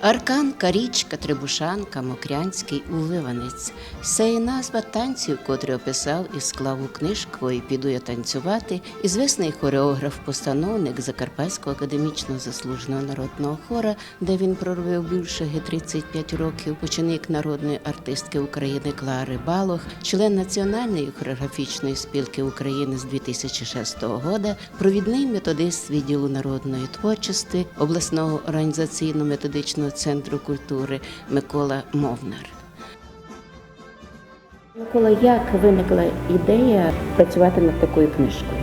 Арканка, річка, Трибушанка, Мокрянський, Уливанець. Це і назва танців, котрий описав і склав у книжку «І піду я танцювати, ізвісний хореограф-постановник Закарпатського академічного заслуженого народного хора, де він проробив більше 35 років, ученик народної артистки України Клари Балох, член Національної хореографічної спілки України з 2006 року, провідний методист відділу народної творчості обласного організаційно-методичного центру культури Микола Мовнар. Микола, як виникла ідея працювати над такою книжкою?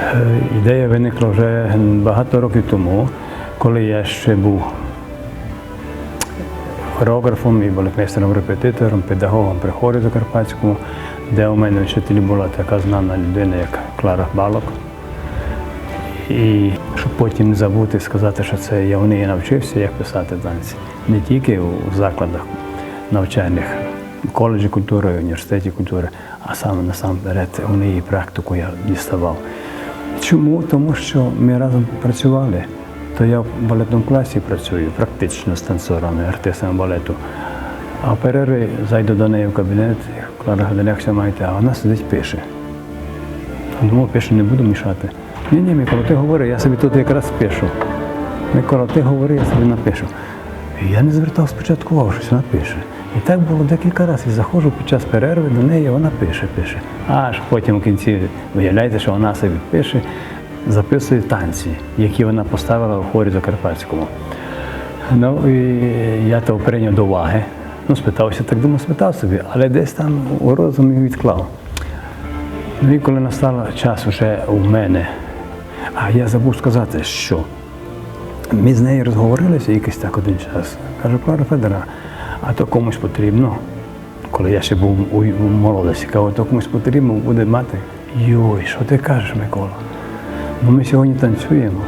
Е, Ідея виникла вже багато років тому, коли я ще був хореографом і балетмейстером репетитором, педагогом при хорі Закарпатському, де у мене вчителі була така знана людина, як Клара Балок. І потім забути сказати, що це я у неї навчився, як писати танці. Не тільки у закладах навчальних, в коледжі культури, в університеті культури, а саме насамперед у неї практику я діставав. Чому? Тому що ми разом працювали. То я в балетному класі працюю практично з танцорами, артистами балету. А в перерві зайду до неї в кабінет, Клара Гадаляк маєте, а вона сидить пише. Думав, пише, не буду мішати. Ні, ні, Микола, ти говори, я собі тут якраз пишу. Микола, ти говори, я собі напишу. І я не звертав спочатку увагу, що вона пише. І так було декілька разів. І заходжу під час перерви до неї, вона пише, пише. Аж потім в кінці виявляється, що вона собі пише, записує танці, які вона поставила в хорі Закарпатському. Ну і я то прийняв до уваги. Ну, спитався, так думаю, спитав собі, але десь там у розумі відклав. Ну і коли настав час вже у мене, а я забув сказати, що ми з нею розговорилися якийсь так один час. Кажу, Клара Федора, а то комусь потрібно. Коли я ще був у молодості, кажу, то комусь потрібно буде мати. Йой, що ти кажеш, Микола? Ну ми сьогодні танцюємо.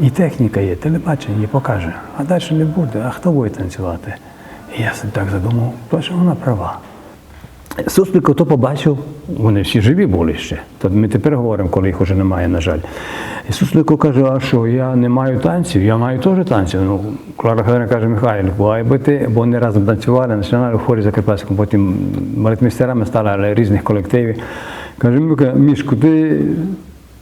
І техніка є, телебачення покаже. А далі не буде, а хто буде танцювати? І я так задумав, точно вона права. Суслик то побачив, вони всі живі були ще. То ми тепер говоримо, коли їх вже немає, на жаль. І Суслико каже, а що, я не маю танців, я маю теж танців. Ну, Клара Федорівна каже, Михайло, бо аби ти, бо вони разом танцювали, починали в хорі Закарпатському, потім балетмейстерами стали, але різних колективів. Каже, Мішку, ти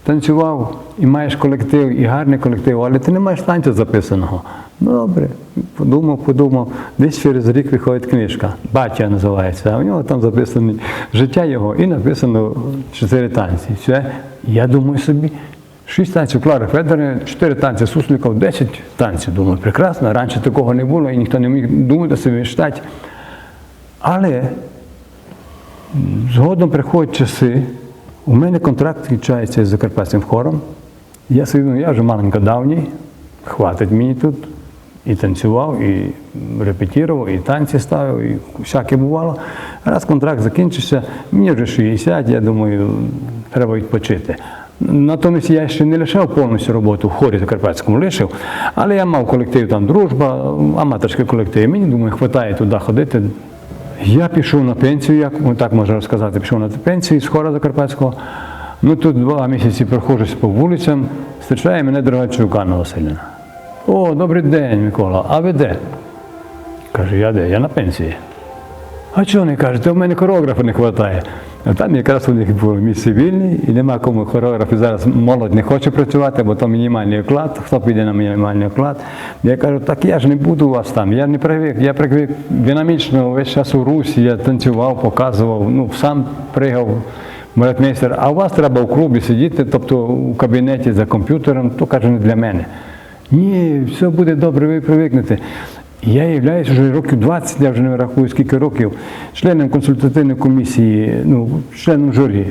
танцював і маєш колектив, і гарний колектив, але ти не маєш танцю записаного. Ну, добре, подумав, подумав. Десь через рік виходить книжка. Батя називається. А у нього там записане життя його і написано чотири танці. Все. Я думаю собі. Шість танців Клари Федорівни, чотири танці Сусликов, десять танців. Думаю, прекрасно. Раніше такого не було і ніхто не міг думати собі читати. Але Згодом приходять часи, у мене контракт кінчається з Закарпатським хором. Я собі думаю, я вже маленько давній, хватить мені тут. І танцював, і репетував, і танці ставив, і всяке бувало. Раз контракт закінчився, мені вже 60, я думаю, треба відпочити. Натомість я ще не лишав повністю роботу в хорі Закарпатському лишив, але я мав колектив там дружба, аматорський колектив. Мені думаю, вистачає туди ходити. Я пішов на пенсію, як ну, так можна розказати, пішов на пенсію з хора Закарпатського. Ну тут два місяці проходжусь по вулицям, зустрічає мене Дрогачук Анна Васильівна. О, добрий день, Микола, а ви де? Каже, я де? Я на пенсії. А чого не кажете, у мене хореографа не вистачає. А там якраз у них було місце вільне, і нема кому хореографи зараз молодь не хоче працювати, бо то мінімальний оклад, хто піде на мінімальний оклад. Я кажу, так я ж не буду у вас там, я не привик, я привик динамічно весь час у русі, я танцював, показував, ну сам пригав. Балетмейстер, а у вас треба в клубі сидіти, тобто у кабінеті за комп'ютером, то каже, не для мене. Ні, все буде добре, ви привикнете. Я являюсь вже років 20, я вже не рахую скільки років, членом консультативної комісії, ну, членом журі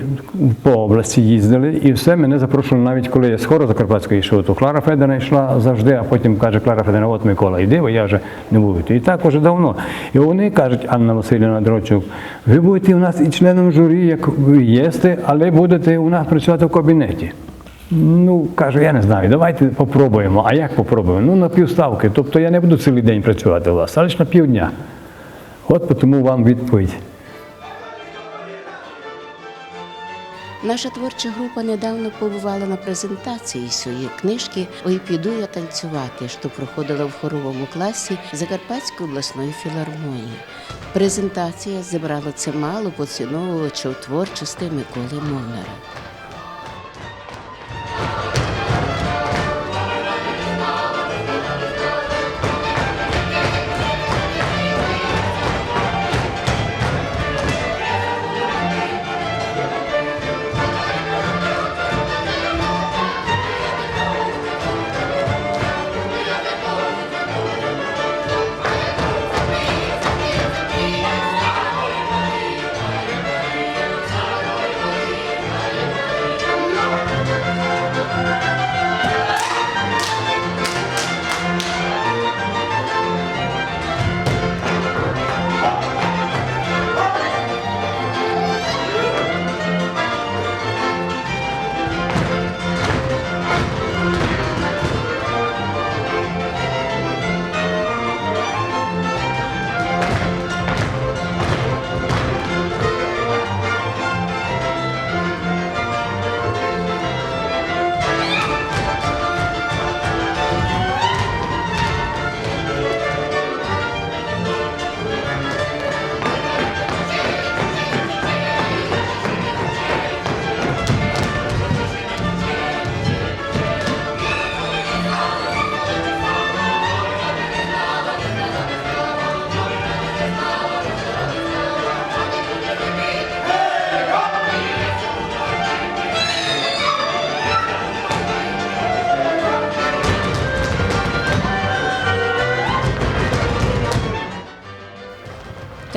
по області їздили, і все мене запрошували навіть коли я з хору Закарпатського йшов, то Клара Федорівна йшла завжди, а потім каже Клара Федорівна, от Микола, йди, бо я вже не буду. І так уже давно. І вони кажуть, Анна Васильівна Дрочук, ви будете у нас і членом журі, як ви єсте, але будете у нас працювати в кабінеті. Ну, кажу, я не знаю, давайте попробуємо. А як попробуємо? Ну, на півставки. Тобто я не буду цілий день працювати у вас, а лише на півдня. От тому вам відповідь. Наша творча група недавно побувала на презентації своєї книжки Ой, піду я танцювати, що проходила в хоровому класі Закарпатської обласної філармонії. Презентація зібрала чимало поціновувачів творчості Миколи Молнера.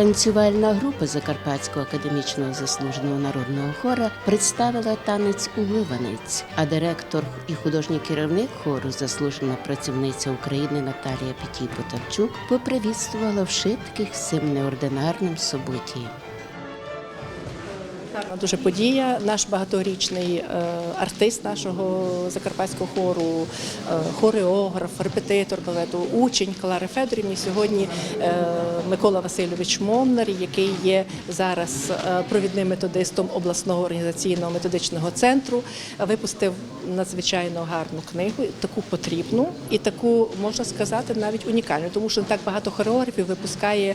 Танцювальна група Закарпатського академічного заслуженого народного хора представила танець «Уливанець», а директор і художній керівник хору, заслужена працівниця України Наталія Петій Потапчук, попривітствувала вшитких з цим неординарним событієм. Гарна дуже подія. Наш багаторічний е, артист нашого закарпатського хору, е, хореограф, репетитор балету, учень Клари Федорівні. Сьогодні е, Микола Васильович Момнар, який є зараз провідним методистом обласного організаційного методичного центру, випустив надзвичайно гарну книгу, таку потрібну і таку можна сказати навіть унікальну, тому що так багато хореографів випускає,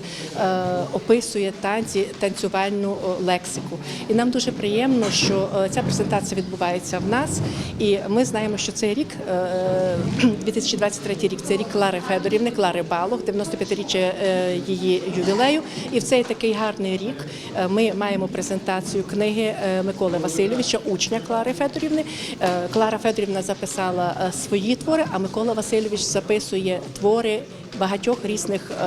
описує танці, танцювальну лексику. І нам дуже приємно, що е, ця презентація відбувається в нас, і ми знаємо, що цей рік, е, 2023 рік, це рік Клари Федорівни, Клари Балох, 95-річчя е, її ювілею. І в цей такий гарний рік е, ми маємо презентацію книги е, Миколи Васильовича, учня Клари Федорівни. Е, Клара Федорівна записала е, свої твори, а Микола Васильович записує твори багатьох різних е,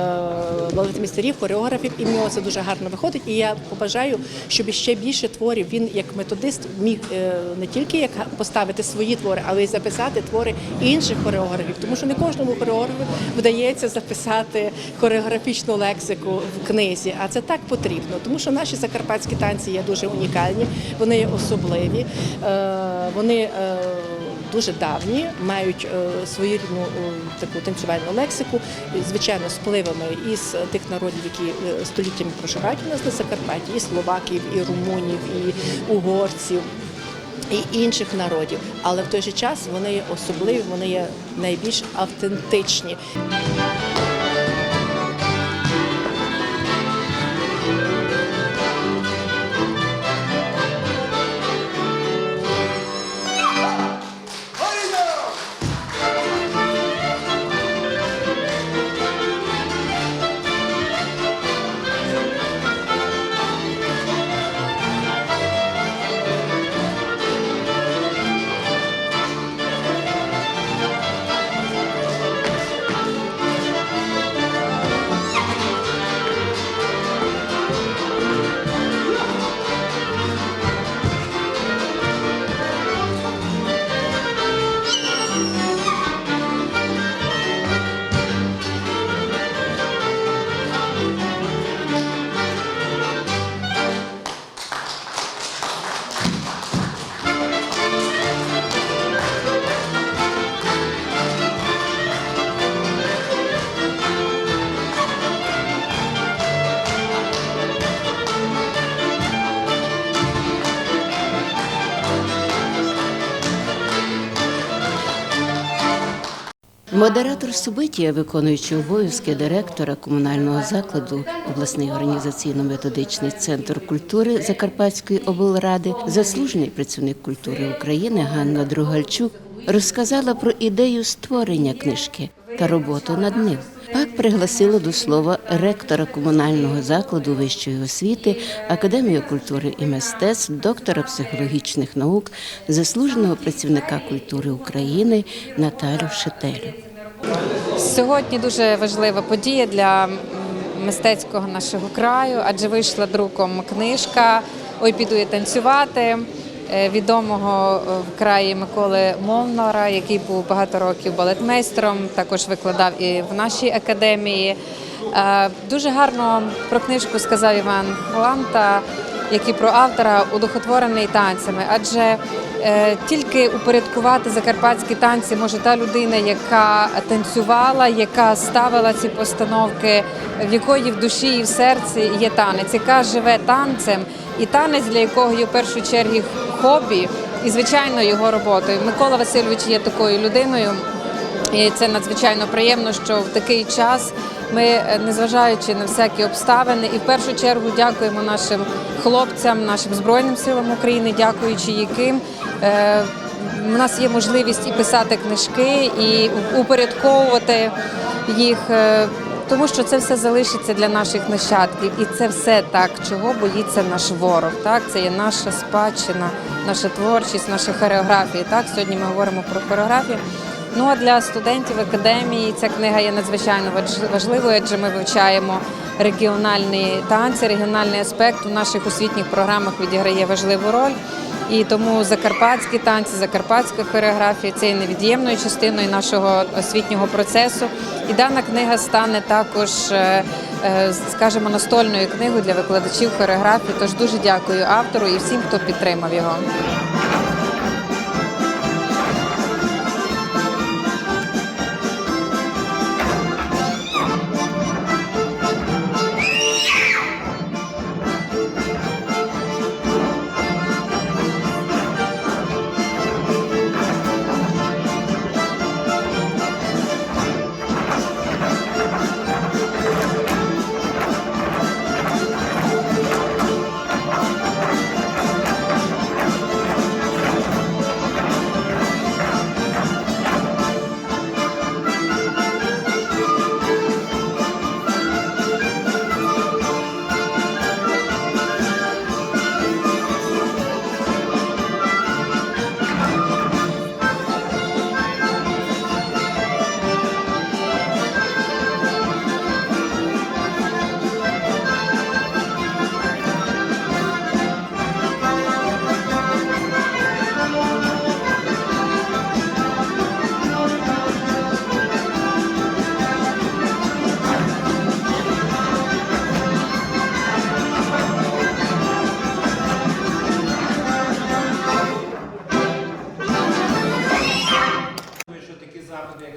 балетмістерів, хореографів, і в нього це дуже гарно виходить. І я побажаю, щоб ще більше творів він як методист міг е, не тільки як поставити свої твори, але й записати твори інших хореографів, тому що не кожному хореографу вдається записати хореографічну лексику в книзі, а це так потрібно, тому що наші закарпатські танці є дуже унікальні, вони особливі, е, вони. Дуже давні, мають е, своєрідну е, таку танцювальну лексику, звичайно, з впливами із тих народів, які е, століттями проживають у нас на Закарпатті, і словаків, і румунів, і угорців. І інших народів, але в той же час вони особливі, вони є найбільш автентичні. Модератор Субитія, виконуючи обов'язки директора комунального закладу, обласний організаційно-методичний центр культури Закарпатської облради, заслужений працівник культури України Ганна Другальчук, розказала про ідею створення книжки та роботу над ним. Пак пригласила до слова ректора комунального закладу вищої освіти, академію культури і мистецтв, доктора психологічних наук, заслуженого працівника культури України Наталю Шетелю. Сьогодні дуже важлива подія для мистецького нашого краю, адже вийшла друком книжка Ой, піду я танцювати е, відомого е, в краї Миколи Молнора, який був багато років балетмейстером, також викладав і в нашій академії. Е, Дуже гарно про книжку сказав Іван Ланта, як і про автора, удохотворений танцями, адже Е, Тільки упорядкувати закарпатські танці може та людина, яка танцювала, яка ставила ці постановки, в якої в душі і в серці є танець, яка живе танцем, і танець, для якого є в першу чергу хобі, і звичайно його роботою. Микола Васильович є такою людиною. І це надзвичайно приємно, що в такий час ми, е, незважаючи на всякі обставини, і в першу чергу дякуємо нашим хлопцям, нашим збройним силам України, дякуючи яким. е, У нас є можливість і писати книжки, і упорядковувати їх, е, тому що це все залишиться для наших нащадків, і це все так, чого боїться наш ворог. Так, це є наша спадщина, наша творчість, наша хореографія. Так, сьогодні ми говоримо про хореографію. Ну а для студентів академії ця книга є надзвичайно важ- важливою, адже ми вивчаємо регіональні танці, регіональний аспект у наших освітніх програмах відіграє важливу роль. І тому закарпатські танці, закарпатська хореографія це є невід'ємною частиною нашого освітнього процесу. І дана книга стане також, е, е, скажімо, настольною книгою для викладачів хореографії. Тож дуже дякую автору і всім, хто підтримав його.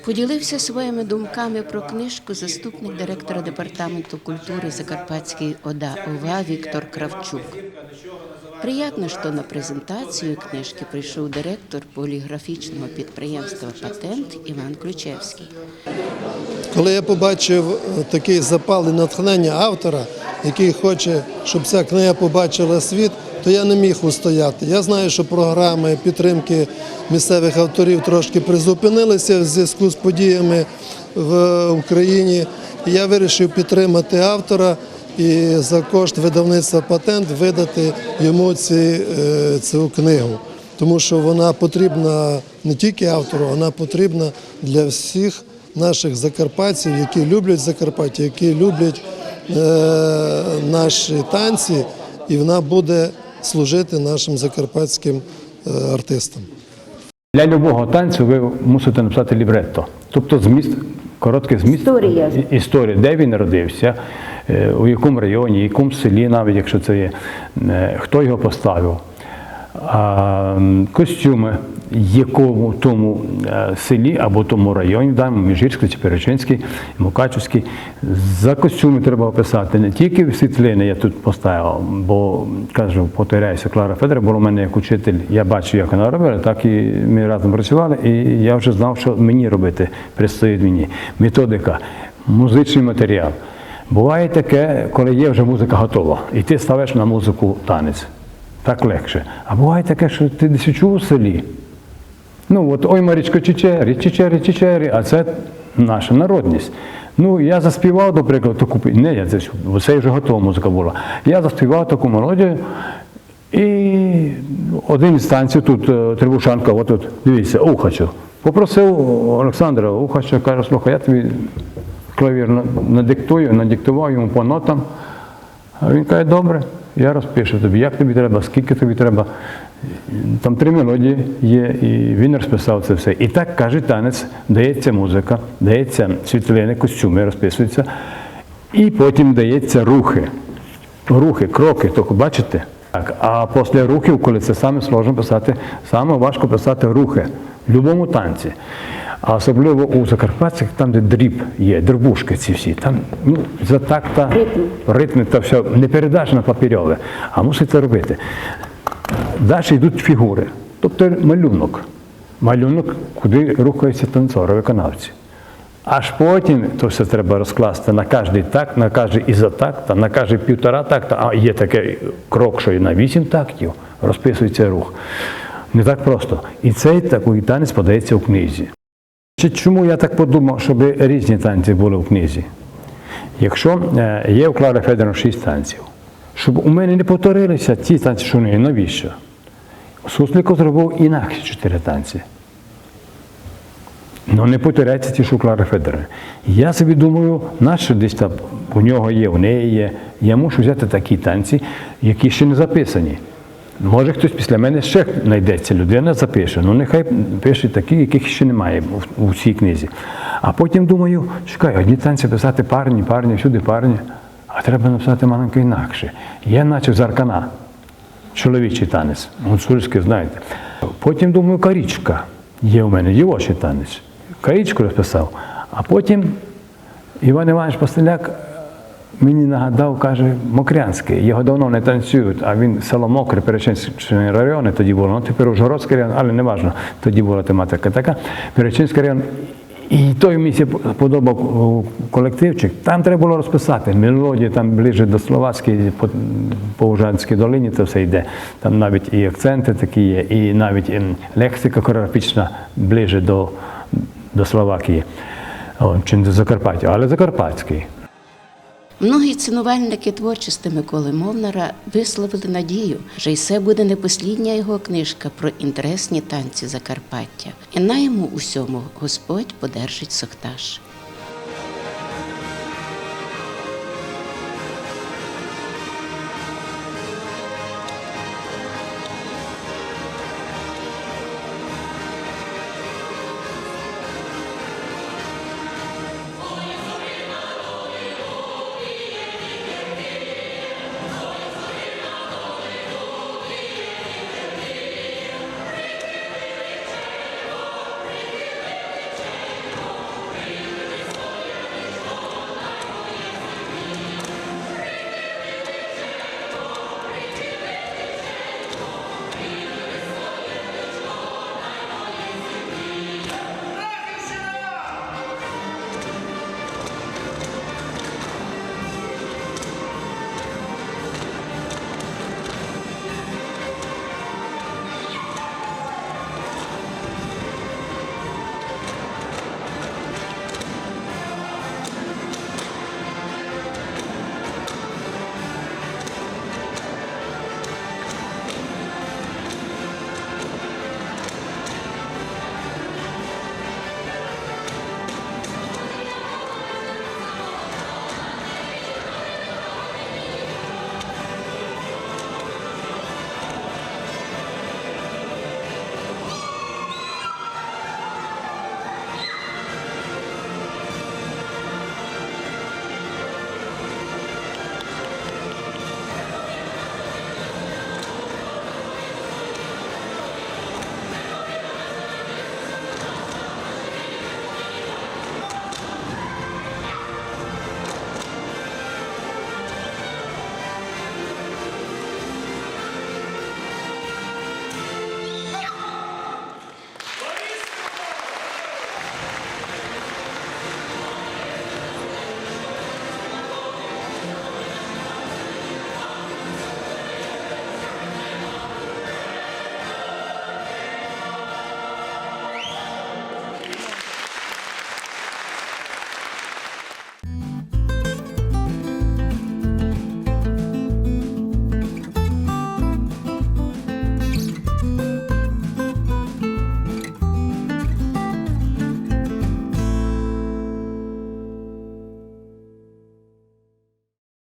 Поділився своїми думками про книжку заступник директора департаменту культури Закарпатської ОДА ОВА Віктор Кравчук. Приятно, що на презентацію книжки прийшов директор поліграфічного підприємства Патент Іван Ключевський. Коли я побачив е, такий запал і натхнення автора, який хоче, щоб ця книга побачила світ, то я не міг устояти. Я знаю, що програми підтримки місцевих авторів трошки призупинилися в зв'язку з подіями в Україні. Я вирішив підтримати автора і за кошт видавництва патент видати йому ці, е, цю книгу. Тому що вона потрібна не тільки автору, вона потрібна для всіх наших закарпатців, які люблять Закарпаття, які люблять е, наші танці, і вона буде служити нашим закарпатським е, артистам. Для любого танцю ви мусите написати лібретто, тобто зміст, короткий зміст Історія. історії, де він народився, е, у якому районі, якому селі, навіть якщо це є, е, хто його поставив. Костюми, якому тому е, селі або тому районі, даному Міжгірський чи Мукачівський. За костюми треба описати не тільки світлини, я тут поставив, бо кажу, повторяюся, Клара Федора була у мене як учитель, я бачу, як вона робила, так і ми разом працювали, і я вже знав, що мені робити предстоїть мені. Методика, музичний матеріал. Буває таке, коли є вже музика готова, і ти ставиш на музику танець. Так легше. А буває таке, що ти десь чув у селі. Ну, от ой, Марічко, чечері, чечері, чечері, а це наша народність. Ну, я заспівав, до прикладу, таку не, я це, це вже готова музика була. Я заспівав таку мелодію, і один із танців тут е, Трибушанка, от тут, дивіться, Ухачу. Попросив Олександра Ухача, каже, слухай, я тобі клавір надиктую, надиктував йому по нотам. А він каже, добре, я розпишу тобі, як тобі треба, скільки тобі треба. Там три мелодії є, і він розписав це все. І так каже танець, дається музика, дається світлини, костюми розписуються, і потім дається рухи. Рухи, кроки, тільки бачите? Так, а після рухів, коли це саме сложно писати, саме важко писати рухи в будь-якому танці. А особливо у Закарпатських, там, де дріб є, дербушки ці всі, там ну, за такта, ритми та все не передаш на папірьове, а мусить це робити. Далі йдуть фігури, тобто малюнок. Малюнок, куди рухаються танцори, виконавці. Аж потім то все треба розкласти на кожний такт, на кожний ізотакт, на кожний півтора такта, а є такий крок, що і на вісім тактів розписується рух. Не так просто. І цей такий танець подається у книзі. Чому я так подумав, щоб різні танці були в книзі? Якщо е, є у Клари Федоровни шість танців, щоб у мене не повторилися ті танці, що в неї, навіщо? Сусликов зробив інакші чотири танці. Ну, не повторяється ті, що у Клари Федоровни. Я собі думаю, нащо десь там у нього є, у неї є. Я мушу взяти такі танці, які ще не записані. Може, хтось після мене ще знайдеться, людина запише. Ну, нехай пише такі, яких ще немає у цій книзі. А потім думаю, чекай, одні танці писати парні, парні, всюди парні, а треба написати маленько інакше. Я наче з аркана, чоловічий танець, гуцульський, знаєте. Потім думаю, карічка. Є у мене дівочий танець. Карічку розписав. А потім Іван Іванович Пастеляк мені нагадав, каже, Мокрянський. Його давно не танцюють, а він село Мокре, Перечинський район тоді було. Ну, тепер Ужгородський район, але не важливо. Тоді була тематика така. Перечинський район. І той мені подобав колективчик. Там треба було розписати мелодії, там ближче до Словацької, по, Ужанській долині це все йде. Там навіть і акценти такі є, і навіть і лексика хореографічна ближче до, до Словакії, чим до Закарпаття, але Закарпатський. Многі цінувальники творчості Миколи Мовнара висловили надію, що й це буде не послідня його книжка про інтересні танці Закарпаття. І на йому усьому Господь подержить сохтаж.